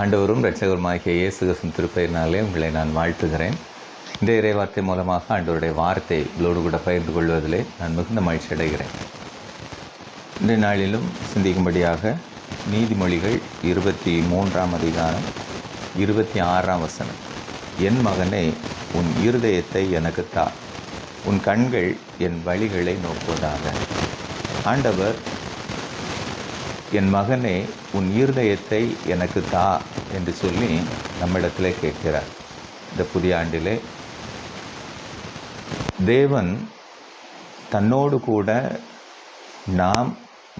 ஆண்டவரும் இரட்சகருமாகிய இயேசு கிறிஸ்துவின் திருப்பெயரினாலே உங்களை நான் வாழ்த்துகிறேன். இந்த இறைவார்த்தை மூலமாக ஆண்டவருடைய வார்த்தை உங்களோடு கூட பகிர்ந்து கொள்வதிலே நான் மிகுந்த மகிழ்ச்சி அடைகிறேன். இந்த நாளிலும் சிந்திக்கும்படியாக நீதிமொழிகள் இருபத்தி மூன்றாம் அதிகாரம் இருபத்தி ஆறாம் வசனம். என் மகனே உன் இருதயத்தை எனக்கு தா. உன் கண்கள் என் வழிகளை நோக்குவதாக. ஆண்டவர் என் மகனே உன் ஈர்தயத்தை எனக்கு தா என்று சொல்லி நம்மிடத்தில் கேட்கிறார். இந்த புதிய ஆண்டிலே தேவன் தன்னோடு கூட நாம்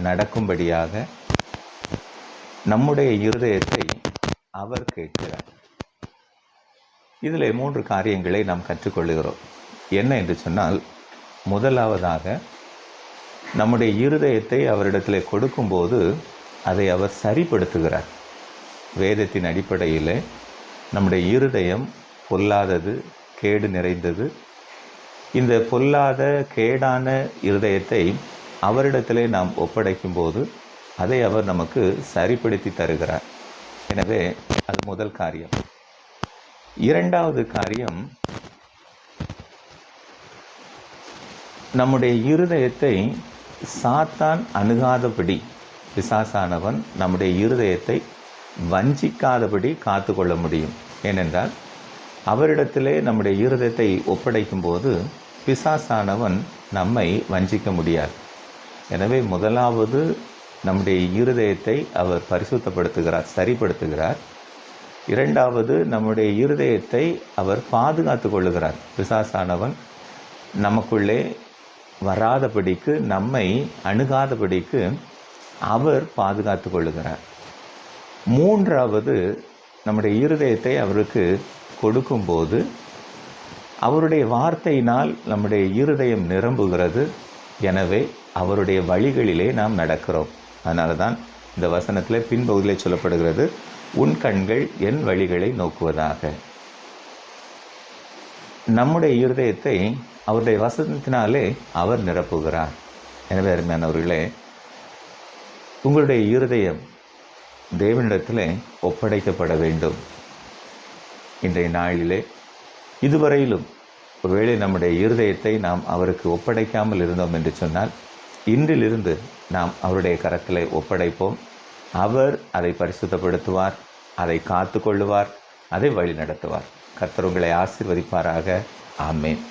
நடக்கும்படியாக நம்முடைய இருதயத்தை அவர் கேட்கிறார். இதில் மூன்று காரியங்களை நாம் கற்றுக்கொள்கிறோம். என்ன என்று சொன்னால் முதலாவதாக நம்முடைய இருதயத்தை அவரிடத்தில் கொடுக்கும்போது அதை அவர் சரிப்படுத்துகிறார். வேதத்தின் அடிப்படையில் நம்முடைய இருதயம் பொல்லாதது கேடு நிறைந்தது. இந்த பொல்லாத கேடான இருதயத்தை அவரிடத்திலே நாம் ஒப்படைக்கும் போது அதை அவர் நமக்கு சரிப்படுத்தி தருகிறார். எனவே அது முதல் காரியம். இரண்டாவது காரியம் நம்முடைய இருதயத்தை சாத்தான் அணுகாதபடி பிசாசானவன் நம்முடைய இருதயத்தை வஞ்சிக்காதபடி காத்து கொள்ள முடியும். ஏனென்றால் அவரிடத்திலே நம்முடைய இருதயத்தை ஒப்படைக்கும் போது பிசாசானவன் நம்மை வஞ்சிக்க முடியாது. எனவே முதலாவது நம்முடைய இருதயத்தை அவர் பரிசுத்தப்படுத்துகிறார் சரிப்படுத்துகிறார். இரண்டாவது நம்முடைய இருதயத்தை அவர் பாதுகாத்து கொள்ளுகிறார். பிசாசானவன் நமக்குள்ளே வராதபடிக்கு நம்மை அணுகாதபடிக்கு அவர் பாதுகாத்து கொள்ளுகிறார். மூன்றாவது நம்முடைய இருதயத்தை அவருக்கு கொடுக்கும்போது அவருடைய வார்த்தையினால் நம்முடைய இருதயம் நிரம்புகிறது. எனவே அவருடைய வழிகளிலே நாம் நடக்கிறோம். அதனால தான் இந்த வசனத்தில் பின்பகுதியில் சொல்லப்படுகிறது உன் கண்கள் என் வழிகளை நோக்குவதாக. நம்முடைய இருதயத்தை அவருடைய வசனத்தினாலே அவர் நிரப்புகிறார். எனவே அருமையானவர்களே உங்களுடைய இருதயம் தேவனிடத்தில் ஒப்படைக்கப்பட வேண்டும். இன்றைய நாளிலே இதுவரையிலும் ஒருவேளை நம்முடைய இருதயத்தை நாம் அவருக்கு ஒப்படைக்காமல் இருந்தோம் என்று சொன்னால் இன்றிலிருந்து நாம் அவருடைய கரத்தில் ஒப்படைப்போம். அவர் அதை பரிசுத்தப்படுத்துவார் அதை காத்து கொள்ளுவார் அதை வழி நடத்துவார் கர்த்தர் உங்களை ஆசிர்வதிப்பாராக. ஆமேன்.